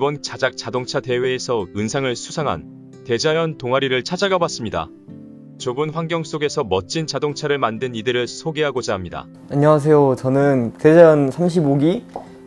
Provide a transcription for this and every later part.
이번 자작 자동차 대회에서 은상을 수상한 대자연 동아리를 찾아가 봤습니다. 좁은 환경 속에서 멋진 자동차를 만든 이들을 소개하고자 합니다. 안녕하세요. 저는 대자연 35기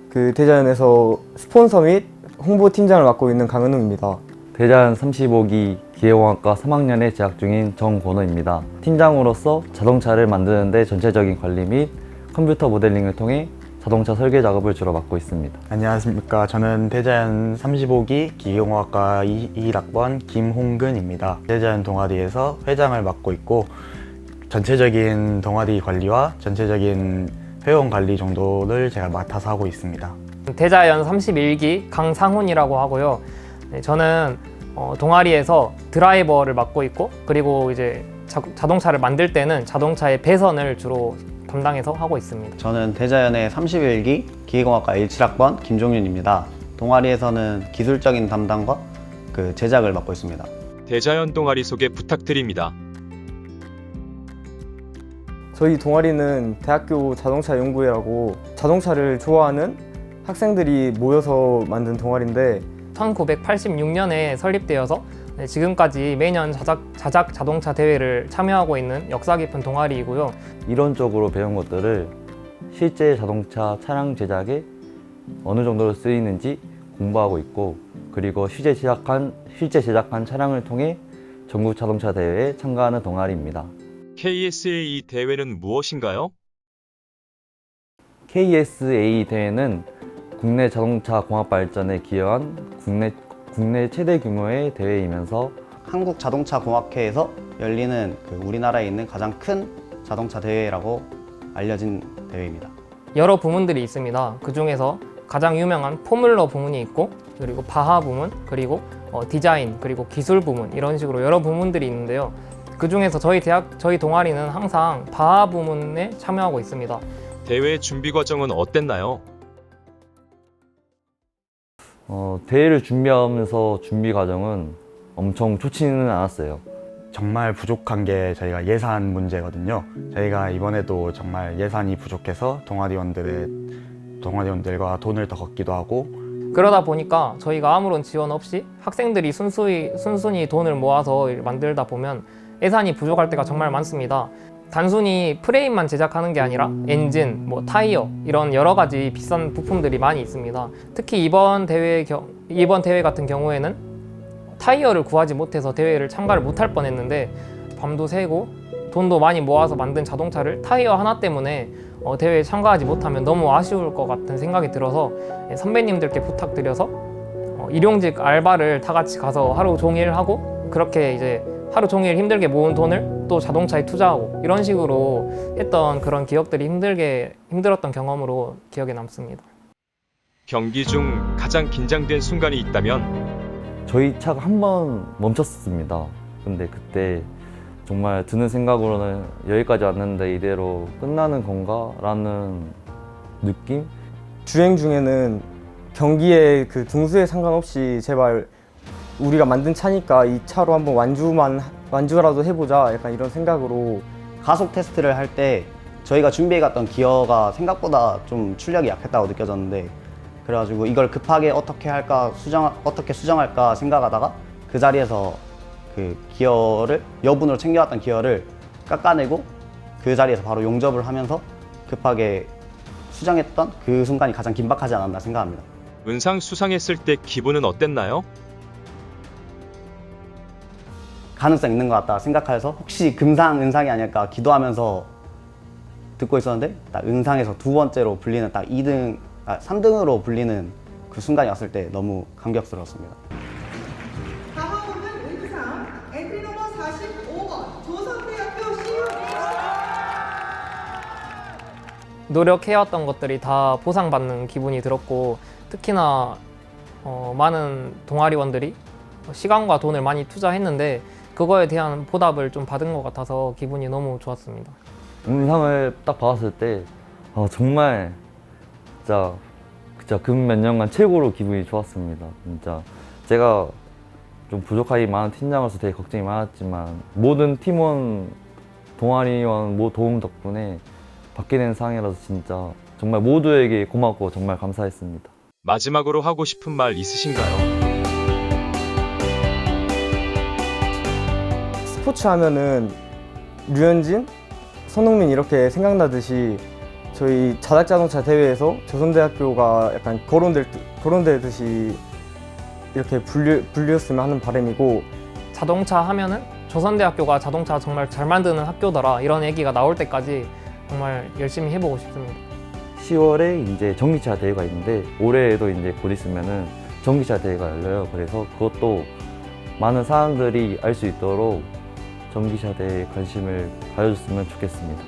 그 대자연에서 스폰서 및 홍보 팀장을 맡고 있는 강은웅입니다. 대자연 35기 기계공학과 3학년에 재학 중인 정권호입니다. 팀장으로서 자동차를 만드는데 전체적인 관리 및 컴퓨터 모델링을 통해 자동차 설계 작업을 주로 맡고 있습니다. 안녕하십니까. 저는 대자연 35기 기계공학과 21학번 김홍근입니다. 대자연 동아리에서 회장을 맡고 있고 전체적인 동아리 관리와 전체적인 회원 관리 정도를 제가 맡아서 하고 있습니다. 대자연 31기 강상훈이라고 하고요. 네, 저는 어, 동아리에서 드라이버를 맡고 있고 그리고 이제 자, 자동차를 만들 때는 자동차의 배선을 주로 담당해서 하고 있습니다. 저는 대자연의 31기 기계공학과 17학번 김종윤입니다. 동아리에서는 기술적인 담당과 그 제작을 맡고 있습니다. 대자연 동아리 소개 부탁드립니다. 저희 동아리는 대학교 자동차 연구회라고 자동차를 좋아하는 학생들이 모여서 만든 동아리인데 1986년에 설립되어서 네, 지금까지 매년 자작, 자작 자동차 대회를 참여하고 있는 역사 깊은 동아리이고요. 이론적으로 배운 것들을 실제 자동차 차량 제작에 어느 정도로 쓰이는지 공부하고 있고 그리고 실제 제작한 실제 제작한 차량을 통해 전국 자동차 대회에 참가하는 동아리입니다. KSA 대회는 무엇인가요? KSA 대회는 국내 자동차 공학 발전에 기여한 국내 국내 최대 규모의 대회이면서 한국 자동차 공학회에서 열리는 그 우리나라에 있는 가장 큰 자동차 대회라고 알려진 대회입니다. 여러 부문들이 있습니다. 그 중에서 가장 유명한 포뮬러 부문이 있고 그리고 바하 부문 그리고 어, 디자인 그리고 기술 부문 이런 식으로 여러 부문들이 있는데요. 그 중에서 저희 대학 저희 동아리는 항상 바하 부문에 참여하고 있습니다. 대회 준비 과정은 어땠나요? 어, 대회를 준비하면서 준비 과정은 엄청 좋지는 않았어요. 정말 부족한 게 저희가 예산 문제거든요. 저희가 이번에도 정말 예산이 부족해서 동아리원들의 동아리원들과 돈을 더 걷기도 하고 그러다 보니까 저희가 아무런 지원 없이 학생들이 순수히, 순순히 돈을 모아서 만들다 보면 예산이 부족할 때가 정말 많습니다. 단순히 프레임만 제작하는 게 아니라 엔진, 뭐 타이어 이런 여러 가지 비싼 부품들이 많이 있습니다. 특히 이번 대회 경, 이번 대회 같은 경우에는 타이어를 구하지 못해서 대회를 참가를 못할 뻔했는데 밤도 새고 돈도 많이 모아서 만든 자동차를 타이어 하나 때문에 어, 대회에 참가하지 못하면 너무 아쉬울 것 같은 생각이 들어서 예, 선배님들께 부탁드려서 어, 일용직 알바를 다 같이 가서 하루 종일 하고 그렇게 이제 하루 종일 힘들게 모은 돈을 또 자동차에 투자하고 이런 식으로 했던 그런 기억들이 힘들게 힘들었던 경험으로 기억에 남습니다. 경기 중 가장 긴장된 순간이 있다면 저희 차가 한 번 멈췄습니다. 근데 그때 정말 드는 생각으로는 여기까지 왔는데 이대로 끝나는 건가라는 느낌? 주행 중에는 경기의 그 등수에 상관없이 제발 우리가 만든 차니까 이 차로 한번 완주만 완주라도 해보자 약간 이런 생각으로 가속 테스트를 할 때 저희가 준비해 갔던 기어가 생각보다 좀 출력이 약했다고 느껴졌는데 그래가지고 이걸 급하게 어떻게 할까 수정 어떻게 수정할까 생각하다가 그 자리에서 그 기어를 여분으로 챙겨왔던 기어를 깎아내고 그 자리에서 바로 용접을 하면서 급하게 수정했던 그 순간이 가장 긴박하지 않았나 생각합니다. 은상 수상했을 때 기분은 어땠나요? 가능성 있는 것 같다 생각해서 혹시 금상 은상이 아닐까 기도하면서 듣고 있었는데 딱 은상에서 두 번째로 불리는 딱 2등 아 3등으로 불리는 그 순간이 왔을 때 너무 감격스러웠습니다. 다음은 은상 엔트리 넘버 45번 조선대학교 CU 노력해왔던 것들이 다 보상받는 기분이 들었고 특히나 어, 많은 동아리원들이 시간과 돈을 많이 투자했는데 그거에 대한 보답을 좀 받은 것 같아서 기분이 너무 좋았습니다. 영상을 딱 봤을 때 아, 정말 진짜 진짜 근몇 년간 최고로 기분이 좋았습니다. 진짜 제가 좀 부족함이 많은 팀장으로서 되게 걱정이 많았지만 모든 팀원 동아리원 모 도움 덕분에 받게 된 상이라서 진짜 정말 모두에게 고맙고 정말 감사했습니다. 마지막으로 하고 싶은 말 있으신가요? 스포츠 하면은 류현진, 손흥민 이렇게 생각나듯이 저희 자작 자동차 대회에서 조선대학교가 약간 거론될, 듯- 거론되듯이 이렇게 불리, 불리었으면 하는 바람이고 자동차 하면은 조선대학교가 자동차 정말 잘 만드는 학교더라 이런 얘기가 나올 때까지 정말 열심히 해보고 싶습니다. 10월에 이제 전기차 대회가 있는데 올해에도 이제 곧 있으면은 전기차 대회가 열려요. 그래서 그것도 많은 사람들이 알 수 있도록 전기차 대회에 관심을 가져줬으면 좋겠습니다.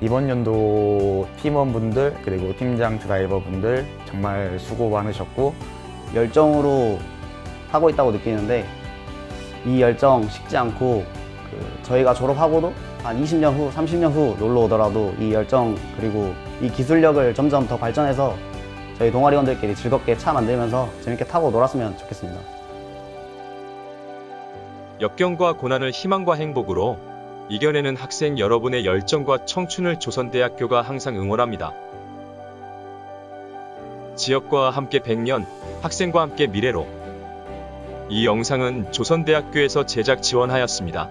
이번 연도 팀원분들 그리고 팀장 드라이버분들 정말 수고 많으셨고 열정으로 하고 있다고 느끼는데 이 열정 식지 않고 그 저희가 졸업하고도 한 20년 후, 30년 후 놀러 오더라도 이 열정 그리고 이 기술력을 점점 더 발전해서 저희 동아리원들끼리 즐겁게 차 만들면서 재밌게 타고 놀았으면 좋겠습니다. 역경과 고난을 희망과 행복으로 이겨내는 학생 여러분의 열정과 청춘을 조선대학교가 항상 응원합니다. 지역과 함께 100년, 학생과 함께 미래로. 이 영상은 조선대학교에서 제작 지원하였습니다.